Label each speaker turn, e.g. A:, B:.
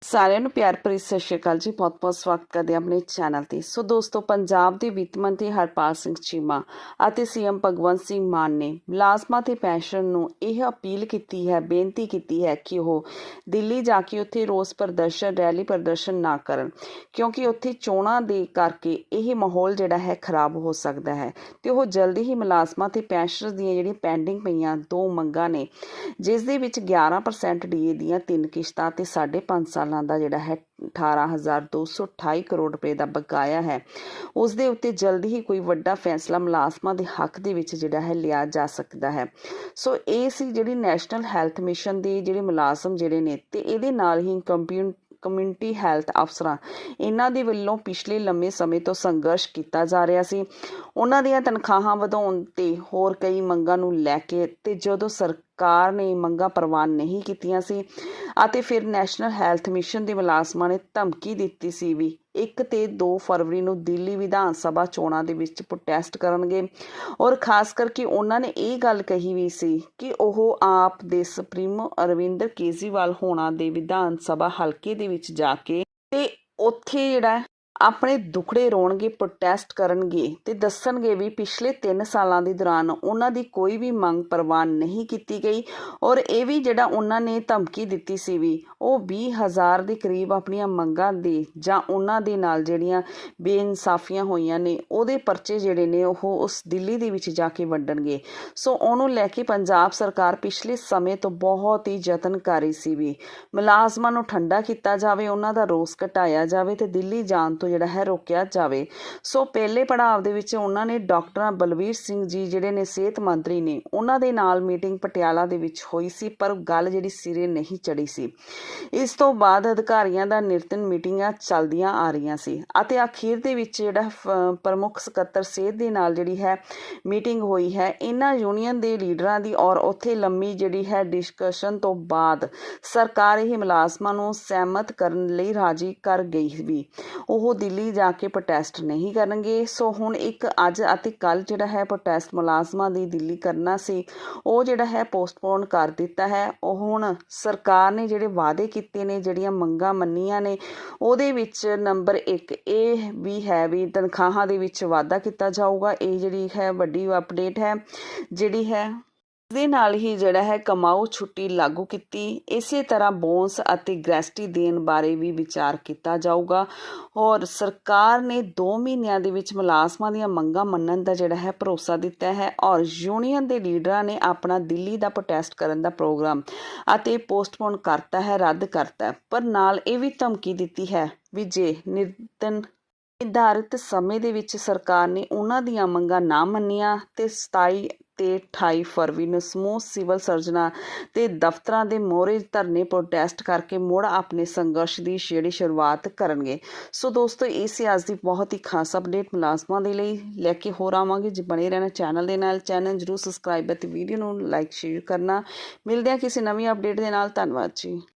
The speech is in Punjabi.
A: ਸਾਰਿਆਂ ਨੂੰ ਪਿਆਰ ਭਰੀ ਸਤਿ ਸ਼੍ਰੀ ਅਕਾਲ ਜੀ। ਬਹੁਤ-ਬਹੁਤ ਸਵਾਗਤ ਕਰਦੇ ਹਾਂ ਆਪਣੇ ਚੈਨਲ ਤੇ। ਸੋ ਦੋਸਤੋ, ਪੰਜਾਬ ਦੇ ਵਿੱਤ ਮੰਤਰੀ ਹਰਪਾਲ ਸਿੰਘ ਚੀਮਾ ਅਤੇ ਸੀਐਮ ਭਗਵੰਤ ਸਿੰਘ ਮਾਨ ਨੇ ਮੁਲਾਜ਼ਮਾਂ ਤੇ ਪੈਨਸ਼ਨ ਨੂੰ ਇਹ ਅਪੀਲ ਕੀਤੀ ਹੈ, ਬੇਨਤੀ ਕੀਤੀ ਹੈ ਕਿ ਉਹ ਦਿੱਲੀ ਜਾ ਕੇ ਉੱਥੇ ਰੋਸ ਪ੍ਰਦਰਸ਼ਨ, ਰੈਲੀ ਪ੍ਰਦਰਸ਼ਨ ਨਾ ਕਰਨ ਕਿਉਂਕਿ ਉੱਥੇ ਚੋਣਾਂ ਦੇ ਕਰਕੇ ਇਹ ਮਾਹੌਲ ਜਿਹੜਾ ਹੈ ਖਰਾਬ ਹੋ ਸਕਦਾ ਹੈ। ਤੇ ਉਹ ਜਲਦੀ ਹੀ ਮੁਲਾਜ਼ਮਾਂ ਤੇ ਪੈਨਸ਼ਨਰਸ ਦੀਆਂ ਜਿਹੜੀਆਂ ਪੈਂਡਿੰਗ ਪਈਆਂ ਦੋ ਮੰਗਾਂ ਨੇ, ਜਿਸ ਦੇ ਵਿੱਚ 11% ਡੀਏ ਦੀਆਂ ਤਿੰਨ ਕਿਸ਼ਤਾਂ ਤੇ 5.5 ਸਾਲ ਦਾ ਜਿਹੜਾ ਹੈ 18228 ਕਰੋੜ ਰੁਪਏ ਦਾ ਬਕਾਇਆ ਹੈ। ਉਸ ਦੇ ਉੱਤੇ ਜਲਦੀ ਹੀ ਕੋਈ ਵੱਡਾ ਫੈਸਲਾ ਮੁਲਾਜ਼ਮਾਂ ਦੇ ਹੱਕ ਦੇ ਵਿੱਚ ਜਿਹੜਾ ਹੈ ਲਿਆ ਜਾ ਸਕਦਾ ਹੈ। ਸੋ ਇਹ ਸੀ ਜਿਹੜੀ ਨੈਸ਼ਨਲ ਹੈਲਥ ਮਿਸ਼ਨ ਦੇ ਜਿਹੜੇ ਮੁਲਾਜ਼ਮ ਜਿਹੜੇ ਨੇ ਤੇ ਇਹਦੇ ਨਾਲ ਹੀ ਕੰਪਿਊ ਕਮਿਊਨਿਟੀ ਹੈਲਥ ਅਫਸਰਾਂ ਇਹਨਾਂ ਦੇ ਵੱਲੋਂ ਪਿਛਲੇ ਲੰਮੇ ਸਮੇਂ ਤੋਂ ਸੰਘਰਸ਼ ਕੀਤਾ ਜਾ ਰਿਹਾ ਸੀ। ਉਹਨਾਂ ਦੀਆਂ ਤਨਖਾਹਾਂ ਵਧਾਉਣ ਤੇ ਹੋਰ ਕਈ ਮੰਗਾਂ ਨੂੰ ਲੈ ਕੇ ਤੇ ਜਦੋਂ ਸਰਕਾਰ ਨੇ ਮੰਗਾਂ ਪ੍ਰਵਾਨ ਨਹੀਂ ਕੀਤੀਆਂ ਸੀ ਅਤੇ ਫਿਰ ਨੈਸ਼ਨਲ ਹੈਲਥ ਮਿਸ਼ਨ ਦੇ ਮੁਲਾਜ਼ਮਾਂ ਨੇ ਧਮਕੀ ਦਿੱਤੀ ਸੀ ਵੀ 1 ਤੇ 2 ਫਰਵਰੀ ਨੂੰ ਦਿੱਲੀ ਵਿਧਾਨ ਸਭਾ ਚੋਣਾਂ ਦੇ ਵਿੱਚ ਪ੍ਰੋਟੈਸਟ ਕਰਨਗੇ। ਔਰ ਖਾਸ ਕਰਕੇ ਉਹਨਾਂ ਨੇ ਇਹ ਗੱਲ ਕਹੀ ਵੀ ਸੀ ਕਿ ਉਹ ਆਪ ਦੇ ਸੁਪਰੀਮੋ ਅਰਵਿੰਦਰ ਕੇਜਰੀਵਾਲ ਹੋਣਾ ਦੇ ਵਿਧਾਨ ਸਭਾ ਹਲਕੇ ਦੇ ਵਿੱਚ ਜਾ ਕੇ ਤੇ ਉੱਥੇ ਜਿਹੜਾ ਆਪਣੇ ਦੁਖੜੇ ਰੋਣਗੇ ਪ੍ਰੋਟੈਸਟ ਕਰਨਗੇ ਤੇ ਦੱਸਣਗੇ ਵੀ ਪਿਛਲੇ 3 ਸਾਲਾਂ ਦੇ ਦੌਰਾਨ ਉਹਨਾਂ ਦੀ ਕੋਈ ਵੀ ਮੰਗ ਪ੍ਰਵਾਨ ਨਹੀਂ ਕੀਤੀ ਗਈ ਔਰ ਇਹ ਵੀ ਜਿਹੜਾ ਉਹਨਾਂ ਨੇ ਧਮਕੀ ਦਿੱਤੀ ਸੀ ਵੀ ਉਹ 20000 ਦੇ ਕਰੀਬ ਆਪਣੀਆਂ ਮੰਗਾਂ ਦੇ ਜਾਂ ਉਹਨਾਂ ਦੇ ਨਾਲ ਜਿਹੜੀਆਂ ਬੇਇਨਸਾਫੀਆਂ ਹੋਈਆਂ ਨੇ, ਉਹਦੇ ਪਰਚੇ ਜਿਹੜੇ ਨੇ ਉਹ ਉਸ ਦਿੱਲੀ ਦੇ ਵਿੱਚ ਜਾ ਕੇ ਵੰਡਣਗੇ। ਸੋ ਉਹਨੂੰ ਲੈ ਕੇ ਪੰਜਾਬ ਸਰਕਾਰ ਪਿਛਲੇ ਸਮੇਂ ਤੋਂ ਬਹੁਤ ਹੀ ਯਤਨ ਕਰ ਰਹੀ ਸੀ ਵੀ ਮੁਲਾਜ਼ਮਾਂ ਨੂੰ ਠੰਡਾ ਕੀਤਾ ਜਾਵੇ, ਉਹਨਾਂ ਦਾ ਰੋਸ ਘਟਾਇਆ ਜਾਵੇ ਤੇ ਦਿੱਲੀ ਜਾਣ ਤੋਂ ਜਿਹੜਾ ਹੈ ਰੋਕਿਆ ਜਾਵੇ। ਸੋ ਪਹਿਲੇ ਪੜਾਅ ਦੇ ਵਿੱਚ ਉਹਨਾਂ ਨੇ ਡਾਕਟਰ ਬਲਵੀਰ ਸਿੰਘ ਜੀ ਜਿਹੜੇ ਨੇ ਸਿਹਤ ਮੰਤਰੀ ਨੇ, ਉਹਨਾਂ ਦੇ ਨਾਲ ਮੀਟਿੰਗ ਪਟਿਆਲਾ ਦੇ ਵਿੱਚ ਹੋਈ ਸੀ, ਪਰ ਗੱਲ ਜਿਹੜੀ ਸਿਰੇ ਨਹੀਂ ਚੜੀ ਸੀ। ਇਸ ਤੋਂ ਬਾਅਦ ਅਧਿਕਾਰੀਆਂ ਦਾ ਨਿਰਤਨ ਮੀਟਿੰਗਾਂ ਚੱਲਦੀਆਂ ਆ ਰਹੀਆਂ ਸੀ ਅਤੇ ਅਖੀਰ ਦੇ ਵਿੱਚ ਜਿਹੜਾ ਪ੍ਰਮੁੱਖ ਸਕੱਤਰ ਸਿਹਤ ਦੇ ਨਾਲ ਜਿਹੜੀ ਹੈ ਮੀਟਿੰਗ ਹੋਈ ਹੈ, ਇਹਨਾਂ ਯੂਨੀਅਨ ਦੇ ਲੀਡਰਾਂ ਦੀ ਔਰ ਉੱਥੇ ਲੰਮੀ ਜਿਹੜੀ ਹੈ ਡਿਸਕਸ਼ਨ ਤੋਂ ਬਾਅਦ ਸਰਕਾਰ ਇਹ ਮੁਲਾਜ਼ਮਾਂ ਨੂੰ ਸਹਿਮਤ ਕਰਨ ਲਈ ਰਾਜੀ ਕਰ ਗਈ ਵੀ ਉਹ ਦਿੱਲੀ ਜਾ ਕੇ ਪ੍ਰੋਟੈਸਟ ਨਹੀਂ ਕਰਨਗੇ। ਸੋ ਹੁਣ ਇੱਕ ਅੱਜ ਅਤੇ ਕੱਲ ਜਿਹੜਾ ਹੈ ਪ੍ਰੋਟੈਸਟ ਮੁਲਾਜ਼ਮਾਂ ਦੀ ਦਿੱਲੀ ਕਰਨਾ ਸੀ, ਉਹ ਜਿਹੜਾ ਹੈ ਪੋਸਟਪੋਨ ਕਰ ਦਿੱਤਾ ਹੈ। ਉਹ ਹੁਣ ਸਰਕਾਰ ਨੇ ਜਿਹੜੇ ਵਾਅਦੇ ਕੀਤੇ ਨੇ, ਜਿਹੜੀਆਂ ਮੰਗਾਂ ਮੰਨੀਆਂ ਨੇ, ਉਹਦੇ ਵਿੱਚ ਨੰਬਰ 1 ਇਹ ਵੀ ਹੈ ਵੀ ਤਨਖਾਹਾਂ ਦੇ ਵਿੱਚ ਵਾਧਾ ਕੀਤਾ ਜਾਊਗਾ। ਇਹ ਜਿਹੜੀ ਹੈ ਵੱਡੀ ਅਪਡੇਟ ਹੈ, ਜਿਹੜੀ ਹੈ ਦੇ ਨਾਲ ਹੀ ਜਿਹੜਾ ਹੈ ਕਮਾਓ ਛੁੱਟੀ ਲਾਗੂ ਕੀਤੀ। ਇਸੇ ਤਰ੍ਹਾਂ ਬੋਨਸ ਅਤੇ ਗ੍ਰੈਸਟੀ ਦੇਣ ਬਾਰੇ ਵੀ ਵਿਚਾਰ ਕੀਤਾ ਜਾਊਗਾ। ਔਰ ਸਰਕਾਰ ਨੇ 2 ਮਹੀਨਿਆਂ ਦੇ ਵਿੱਚ ਮੁਲਾਜ਼ਮਾਂ ਦੀਆਂ ਮੰਗਾਂ ਮੰਨਣ ਦਾ ਜਿਹੜਾ ਹੈ ਭਰੋਸਾ ਦਿੱਤਾ ਹੈ ਔਰ ਯੂਨੀਅਨ ਦੇ ਲੀਡਰਾਂ ਨੇ ਆਪਣਾ ਦਿੱਲੀ ਦਾ ਪ੍ਰੋਟੈਸਟ ਕਰਨ ਦਾ ਪ੍ਰੋਗਰਾਮ ਅਤੇ ਪੋਸਟਪੋਨ ਕਰਤਾ ਹੈ, ਰੱਦ ਕਰਤਾ ਪਰ ਨਾਲ ਇਹ ਵੀ ਧਮਕੀ ਦਿੱਤੀ ਹੈ ਵੀ ਜੇ ਨਿਰਦਨ ਨਿਰਧਾਰਿਤ ਸਮੇਂ ਦੇ ਵਿੱਚ ਸਰਕਾਰ ਨੇ ਉਹਨਾਂ ਦੀਆਂ ਮੰਗਾਂ ਨਾ ਮੰਨੀਆਂ ਤੇ 27 ਤੇ 28 ਫਰਵਰੀ ਨੂੰ ਸਮੂਹ ਸਿਵਲ ਸਰਜਨਾਂ ਤੇ ਦਫ਼ਤਰਾਂ ਦੇ ਮੋਹਰੇ ਧਰਨੇ ਪ੍ਰੋਟੈਸਟ ਕਰਕੇ ਮੁੜ ਆਪਣੇ ਸੰਘਰਸ਼ ਦੀ ਜਿਹੜੀ ਸ਼ੁਰੂਆਤ ਕਰਨਗੇ। ਸੋ ਦੋਸਤੋ, ਇਹ ਸੀ ਅੱਜ ਦੀ ਬਹੁਤ ਹੀ ਖਾਸ ਅਪਡੇਟ ਮੁਲਾਜ਼ਮਾਂ ਦੇ ਲਈ। ਲੈ ਕੇ ਹੋਰ ਆਵਾਂਗੇ। ਜੇ ਬਣੇ ਰਹਿਣਾ ਚੈਨਲ ਦੇ ਨਾਲ ਚੈਨਲ ਜਰੂਰ ਸਬਸਕ੍ਰਾਈਬ ਅਤੇ ਵੀਡੀਓ ਨੂੰ ਲਾਈਕ ਸ਼ੇਅਰ ਕਰਨਾ। ਮਿਲਦੇ ਹਾਂ ਕਿਸੇ ਨਵੀਂ ਅਪਡੇਟ ਦੇ ਨਾਲ। ਧੰਨਵਾਦ ਜੀ।